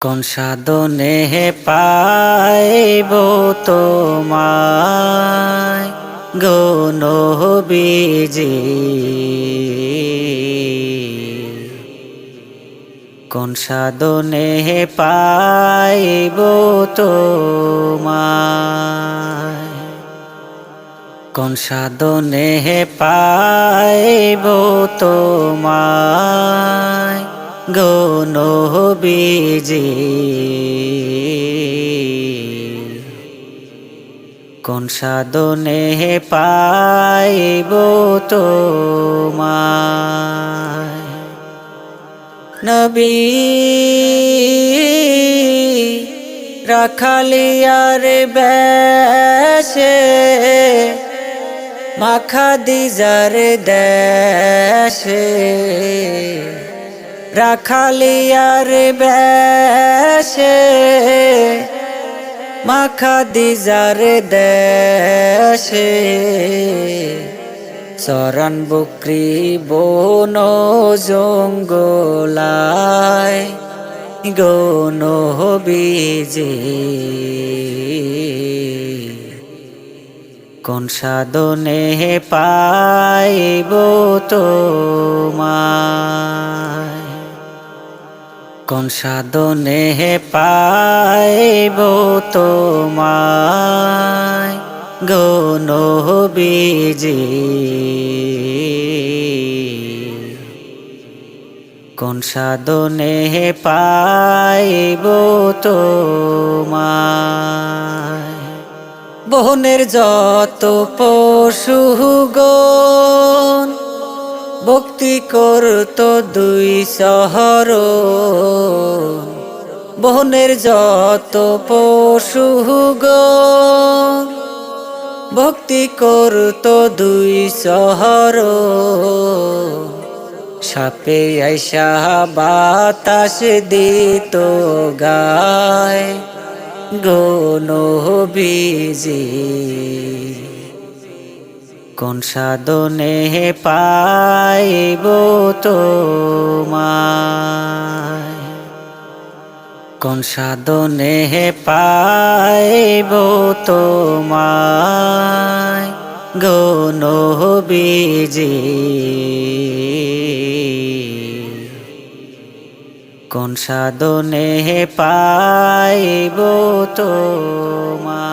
কোন সাধনে পাইব তোমায় গৌন বীজি কোন সাধনে পাইব তোমায়? কোন সাধনে পাইব তোমায়? গৌন বীজি কোন সাধনে পাইব তোমায়? নবী রাখালিয়ার বেশে মাখা দিজার দেশে রাখালিয়ার বেশে, মাখা দিজার দেশে। চরণ বক্রি বন জঙ্গলায় গৌন বীজে। কোন সাধনে পাইব তোমায়? কোন সাধনে পাইব তোমায়? গৌন বীজি কোন সাধনে পাইব তোমায়? বহনের যত পশু গণ ভক্তি করত দুই শহর। বহনের যত পশু ভক্তি করত দুই শহর। সাপে আইসা বাতাস দিত গায়। গৌন বীজি কোন সাধনে পাইব তোমায়? কোন সাধনে পাইব তোমায়? গৌন বীজি কোন সাধনে পাইব তোমায়?